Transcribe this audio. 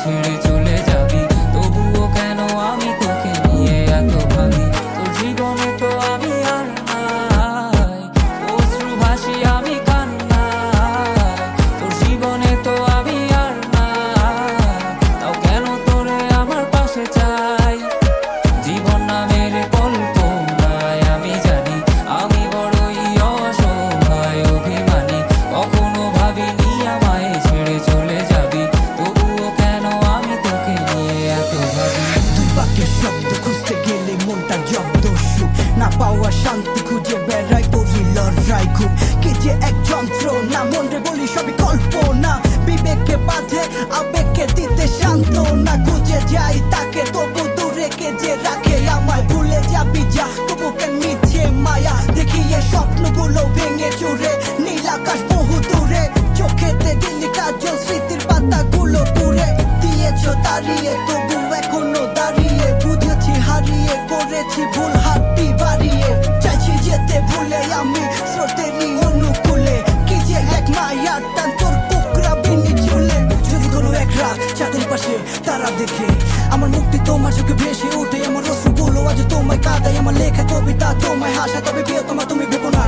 ছেড়ে চলে যা। পাওয়া শান্তি খুঁজে বেড়াই তোরি লড়াই খুব কে যে এক যন্ত্র যন্ত্রণা মনে বলি সবই কল্পনা। বিবেককে বাঁধে, আবেগকে দিতে শান্ত না খুঁজে যাই তাকে, তবু দূরে কে যে রাখে? আমায় ভুলে যাবি যা, তবু কেন নিচে মায়া? দেখি এ স্বপ্নগুলো ভেঙে চুরে, নীল আকাশ বহু দূরে। চোখেতে দিলি কাজল স্মৃতির পাতাগুলো পুরে দিয়েছ তাড়িয়ে, তবু চাঁদের পাশে তারা দেখে। আমার মুক্তি তোমার চোখে ভেসে উঠে আমার রসগুলো আজ তোমায় কাদাই আমার লেখা কবিতা তোমায় হাসা তবে বিয়ে তোমার তুমি ভেবো না।